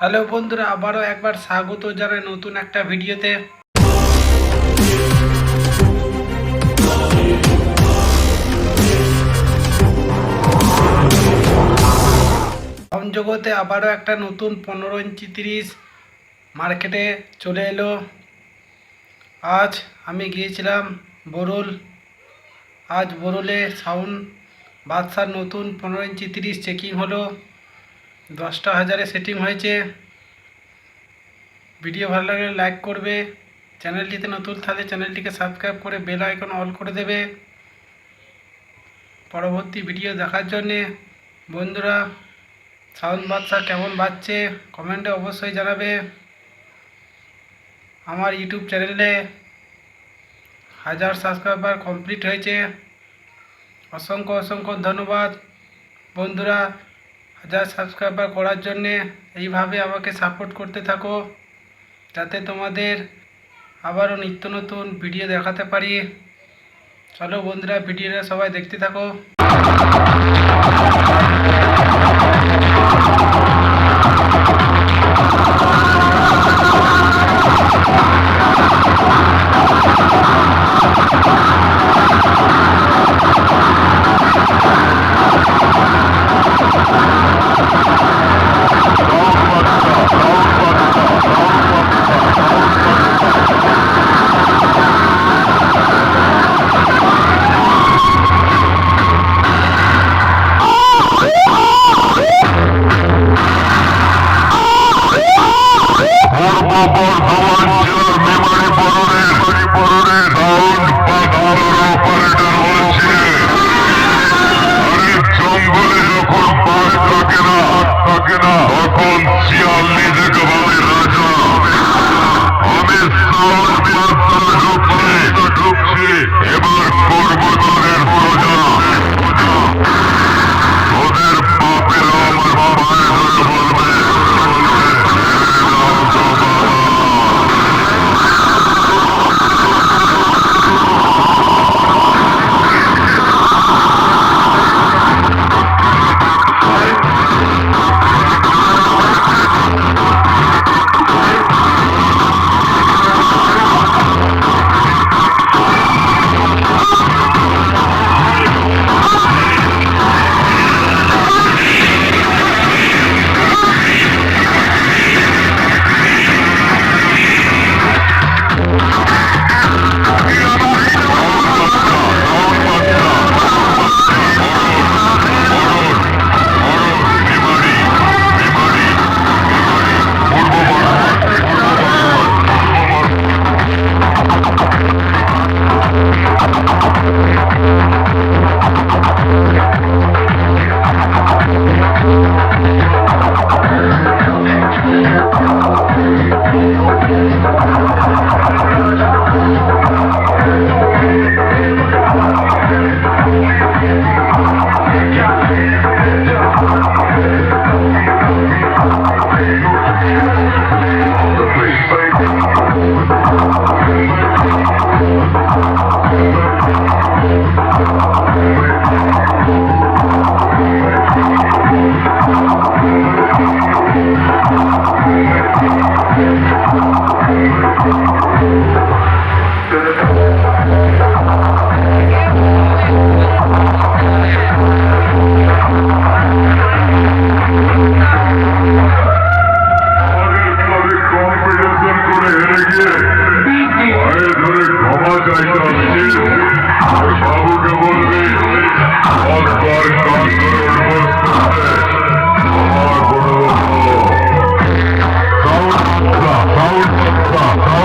Hello বন্ধুরা, আবারও একবার স্বাগত জানাই নতুন একটা ভিডিওতে। জগতে আবারও একটা নতুন পনেরো ইঞ্চি তিরিশ মার্কেটে চলে এলো। আজ আমি গিয়েছিলাম বরুল। আজ বরুলে সাউন্ড, বাদশার নতুন পনেরো ইঞ্চি তিরিশ চেকিং হলো। দশটা হাজারে সেটিং হয়েছে। ভিডিও ভালো লাগলে লাইক করবে। চ্যানেলটিতে নতুন থাকলে চ্যানেলটিকে সাবস্ক্রাইব করে বেল আইকন অল করে দেবে। পরবর্তী ভিডিও দেখার জন্যে বন্ধুরা সাউন্ড বাদশা কেমন বাজছে কমেন্টে অবশ্যই জানাবে। আমার ইউটিউব চ্যানেলে হাজার সাবস্ক্রাইবার কমপ্লিট হয়েছে। অসংখ্য অসংখ্য ধন্যবাদ। বন্ধুরা হাজার সাবস্ক্রাইবার করার জন্যে এইভাবে আমাকে সাপোর্ট করতে থাকো, যাতে তোমাদের আবারও নিত্য নতুন ভিডিও দেখাতে পারি। চলো বন্ধুরা ভিডিওটা সবাই দেখতে থাকো। পূর্ব on the face. বাবুকে বলবি একবার কান করে আমার বড় সাউন্ড সাউন্ড